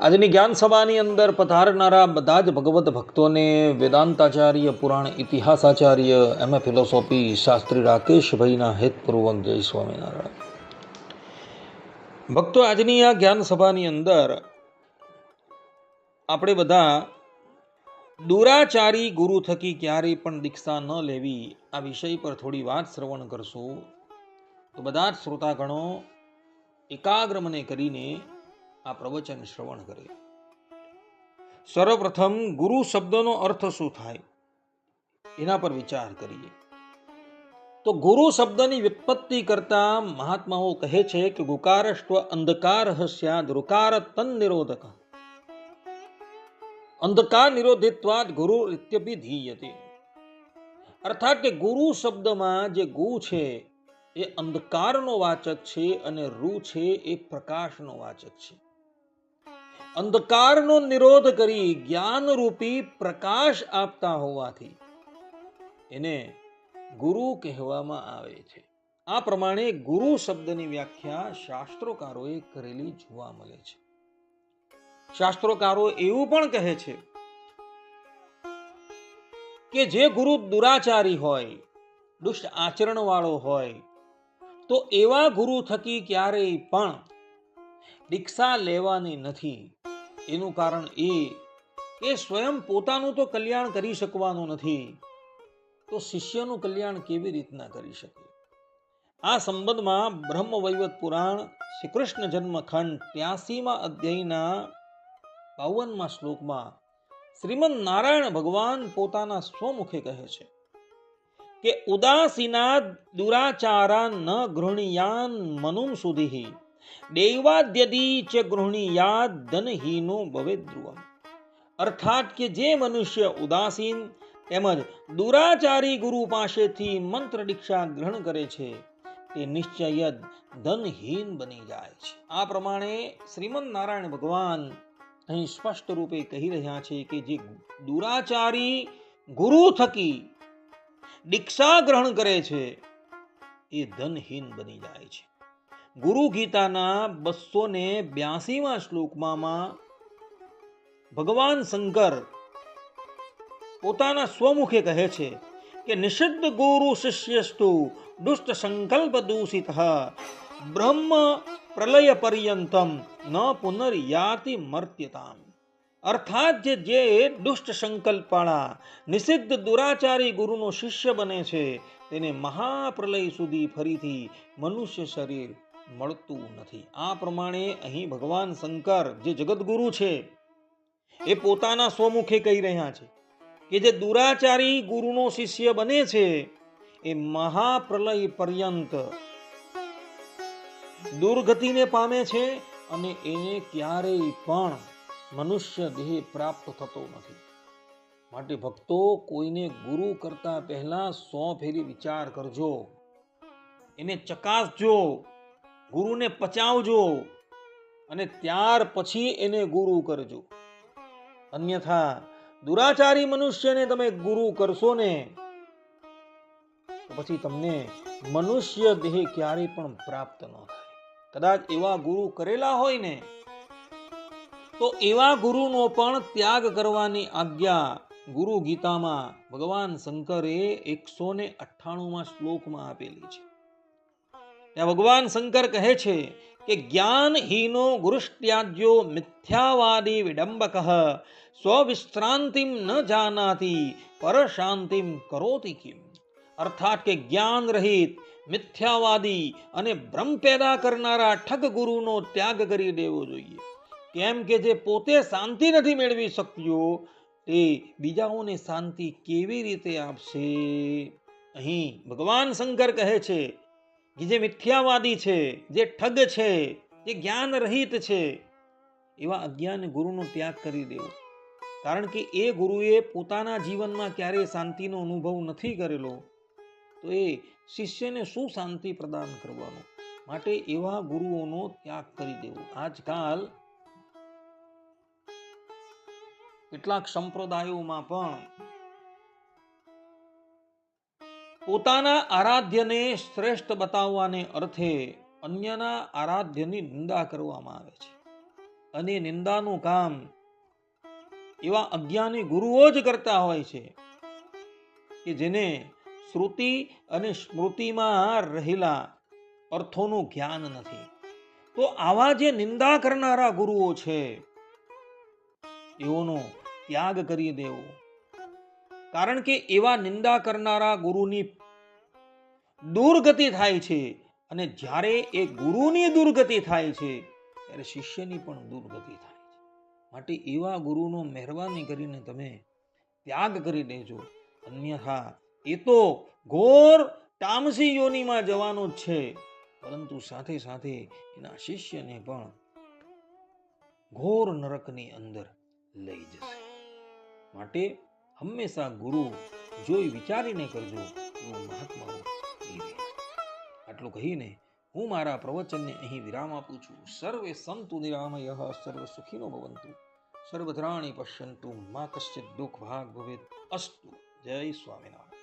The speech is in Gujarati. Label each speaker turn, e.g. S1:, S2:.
S1: આજની જ્ઞાન સભાની અંદર પધારનારા બધા જ ભગવત ભક્તોને વેદાંતાચાર્ય, પુરાણ ઇતિહાસાચાર્ય એમ એ ફિલોસોફી શાસ્ત્રી રાકેશભાઈના હેતપૂર્વક જય સ્વામિનારાયણ. ભક્તો, આજની આ જ્ઞાન સભાની અંદર આપણે બધા દુરાચારી ગુરુ થકી ક્યારેય પણ દીક્ષા ન લેવી, આ વિષય પર થોડી વાત શ્રવણ કરશું. તો બધા જ શ્રોતાગણો, એકાગ્ર મને કરીને આ પ્રવચન શ્રવણ કરે સર્વપ્રથમ ગુરુ શબ્દનો અર્થ શું થાય? એના પર વિચાર કરીએ. તો ગુરુ શબ્દની વ્યુત્પત્તિ કરતા મહાત્માઓ કહે છે કે ગુકારષ્ટ્વ અંધકાર સ્યાદ રુકાર તન નિરોધક. અંધકાર નિરોધિત્વાદ ગુરુ ઇત્યપી ધીયતે. અર્થાત કે ગુરુ શબ્દમાં જે ગુ છે, એ અંધકારનો વાચક છે અને રૂ છે, એ પ્રકાશનો વાચક છે. અંધકારનો નિરોધ કરી જ્ઞાનરૂપી પ્રકાશ આપતા હોવાથી એને ગુરુ કહેવામાં આવે છે. આ પ્રમાણે ગુરુ શબ્દની વ્યાખ્યા શાસ્ત્રોકારોએ કરેલી જોવા મળે છે. શાસ્ત્રોકારો એવું પણ કહે છે કે જે ગુરુ દુરાચારી હોય, દુષ્ટ આચરણ વાળો હોય, તો એવા ગુરુ થકી ક્યારેય પણ દીક્ષા લેવાની નથી. એનું કારણ એ કે સ્વયં પોતાનું તો કલ્યાણ કરી શકવાનું નથી. તો શિષ્યનું કલ્યાણ કેવી રીતના કરી શકે? આ સંબંધમાં બ્રહ્મવૈવત પુરાણ શ્રી જન્મખંડ ત્યાસીમાં અધ્યાયના બાવનમાં શ્લોકમાં શ્રીમદ નારાયણ ભગવાન પોતાના સ્વમુખે કહે છે કે ઉદાસીના દુરાચારા ન ગૃહણીયાન મનુમ સુધી દૈવાદ્યદી ચ ગૃહણીયાદ ધનહીનો ભવે ધ્રુવમ. અર્થાત કે જે મનુષ્ય ઉદાસીન તેમજ દુરાચારી ગુરુ પાસેથી મંત્ર દીક્ષા ગ્રહણ કરે છે, તે નિશ્ચય ધનહીન બની જાય છે. આ પ્રમાણે શ્રીમદ નારાયણ ભગવાન અહીં સ્પષ્ટ રૂપે કહી રહ્યા છે કે જે દુરાચારી ગુરુ થકી દીક્ષા ગ્રહણ કરે છે, એ ધનહીન બની જાય છે. ગુરુ ગીતાના બસો ને બ્યાસીમાં શ્લોકમાં ભગવાન શંકર પોતાના સ્વમુખે કહે છે કે, નિષિદ્ધ ગુરુ શિષ્યસ્તુ દુષ્ટ સંકલ્પ દૂષિત. બ્રહ્મ પ્રલય પર્યંતમ ન પુનર્યાતિ મર્ત્યતામ. અર્થાત જે જે દુષ્ટ સંકલ્પવાળા નિષિદ્ધ દુરાચારી ગુરુનો શિષ્ય બને છે, તેને મહાપ્રલય સુધી ફરીથી મનુષ્ય શરીર મળતું નથી. આ પ્રમાણે અહીં ભગવાન શંકર, જે જગતગુરુ છે, એ પોતાના સ્વમુખે કહી રહ્યા છે કે જે દુરાચારી ગુરુનો શિષ્ય બને છે, એ મહાપ્રલય પર્યંત દુર્ગતિને પામે છે અને એને ક્યારેય પણ મનુષ્ય દેહ પ્રાપ્ત થતો નથી. માટે ભક્તો, કોઈને ગુરુ કરતા પહેલા સો ફેરી વિચાર કરજો. એને ચકાસજો ગુરુને પચાવજો અને ત્યાર પછી એને ગુરુ કરજો. અન્યથા દુરાચારી મનુષ્યને તમે ગુરુ કરશો ને પછી તમને મનુષ્ય દેહ ક્યારેય પણ પ્રાપ્ત ન થાય. કદાચ એવા ગુરુ કરેલા હોય ને, તો એવા ગુરુનો પણ ત્યાગ કરવાની આજ્ઞા ગુરુ ગીતામાં ભગવાન શંકરે એકસો ને અઠ્ઠાણુંમાં શ્લોકમાં આપેલી છે. ત્યાં ભગવાન શંકર કહે છે કે જ્ઞાનહીનો ગુરુષ્ટ્યાજ્યો મિથ્યાવાદી વિડંબક, સ્વવિશ્રાંતિમ ન જાનાતી, પરશાંતિમ કરોતિ કિમ. અર્થાત કે જ્ઞાન રહિત મિથ્યાવાદી અને ભ્રમ પેદા કરનારા ઠગ ગુરુનો ત્યાગ કરી દેવો જોઈએ. કેમ કે જે પોતે શાંતિ નથી મેળવી શક્યો, તે બીજાઓને શાંતિ કેવી રીતે આપશે? અહીં ભગવાન શંકર કહે છે કે જે મિથ્યાવાદી છે, જે ઠગ છે, જે જ્ઞાન રહિત છે, એવા અજ્ઞાન ગુરુનો ત્યાગ કરી દેવો. કારણ કે એ ગુરુએ પોતાના જીવનમાં ક્યારેય શાંતિનો અનુભવ નથી કરેલો, તો એ શિષ્યને શું શાંતિ પ્રદાન કરવાનું? માટે એવા ગુરુઓનો ત્યાગ કરી દેવો. આજકાલ કેટલાક સંપ્રદાયોમાં પણ પોતાના આરાધ્યને શ્રેષ્ઠ બતાવવાને અર્થે અન્યના આરાધ્યની નિંદા કરવામાં આવે છે. અને નિંદાનું કામ એવા અજ્ઞાની ગુરુઓ જ કરતા હોય છે કે જેને શ્રુતિ અને સ્મૃતિમાં રહેલા અર્થોનું જ્ઞાન નથી. તો આવા જે નિંદા કરનારા ગુરુઓ છે, એઓનો ત્યાગ કરી દેવો. કારણ કે એવા નિંદા કરનારા ગુરુની દુર્ગતિ થાય છે અને જ્યારે એ ગુરુની દુર્ગતિ થાય છે, ત્યારે શિષ્યની પણ દુર્ગતિ થાય છે. માટે એવા ગુરુનો મહેરબાની કરીને તમે ત્યાગ કરી દેજો. અન્યથા એ તો ઘોર તામસી યોનિમાં જવાનો જ છે. પરંતુ સાથે સાથે એના શિષ્યને પણ ઘોર નરકની અંદર લઈ જશે. માટે હંમેશા ગુરુ જોઈ વિચારીને કરજો એવું મહાત્માઓ. આટલું કહીને હું મારા પ્રવચનને અહીં વિરામ આપું છું. સર્વે સંતુ નિરામય, સર્વ સુખીનો ભવંતુ. સર્વધરાણી પશ્યંતુ, મા કશ્ચિત દુઃખ ભાગ ભવેત અસ્તુ. જય સ્વામિનારાયણ.